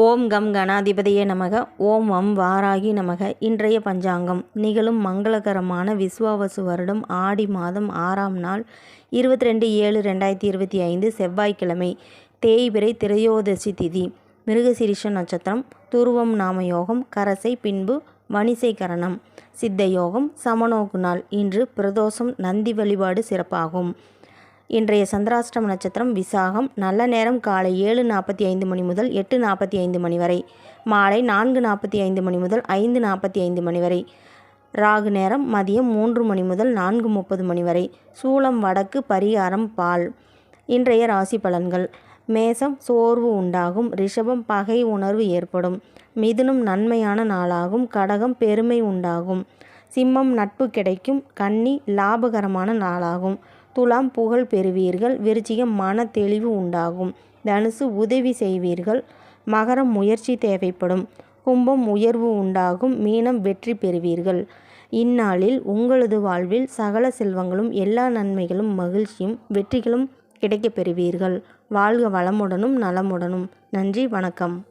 ஓம் come கணாதிபதியே நமக. ஓம் வம் வாராகி நமக. இன்றைய பஞ்சாங்கம். நிகழும் மங்களகரமான விஸ்வாவசு வருடம் ஆடி மாதம் ஆறாம் நாள் இருபத்தி ரெண்டு ஏழு ரெண்டாயிரத்தி இருபத்தி ஐந்து செவ்வாய்க்கிழமை. தேய்பிரை திரையோதசி திதி. மிருகசிரிஷ நட்சத்திரம். துருவம் நாம யோகம் கரசை பின்பு வணிசை கரணம். சித்த யோகம் சமநோக்கு நாள். இன்று பிரதோஷம். நந்தி வழிபாடு சிறப்பாகும். இன்றைய சந்திராஷ்டம நட்சத்திரம் விசாகம். நல்ல நேரம் காலை ஏழு நாற்பத்தி ஐந்து மணி முதல் எட்டு நாற்பத்தி ஐந்து மணி வரை. மாலை நான்கு நாற்பத்தி ஐந்து மணி முதல் ஐந்து நாற்பத்தி ஐந்து மணி வரை. ராகு நேரம் மதியம் மூன்று மணி முதல் நான்கு முப்பது மணி வரை. சூளம் வடக்கு பரிகாரம் பால். இன்றைய ராசி பலன்கள். மேசம் சோர்வு உண்டாகும். ரிஷபம் பகை உணர்வு ஏற்படும். மிதுனும் நன்மையான நாளாகும். கடகம் பெருமை உண்டாகும். சிம்மம் நட்பு கிடைக்கும். கன்னி லாபகரமான நாளாகும். துலாம் புகழ் பெறுவீர்கள். விருச்சிகம் மன தெளிவு உண்டாகும். தனுசு உதவி செய்வீர்கள். மகரம் முயற்சி தேவைப்படும். கும்பம் உயர்வு உண்டாகும். மீனம் வெற்றி பெறுவீர்கள். இந்நாளில் உங்களது வாழ்வில் சகல செல்வங்களும் எல்லா நன்மைகளும் மகிழ்ச்சியும் வெற்றிகளும் கிடைக்கப் பெறுவீர்கள். வாழ்க வளமுடனும் நலமுடனும். நன்றி வணக்கம்.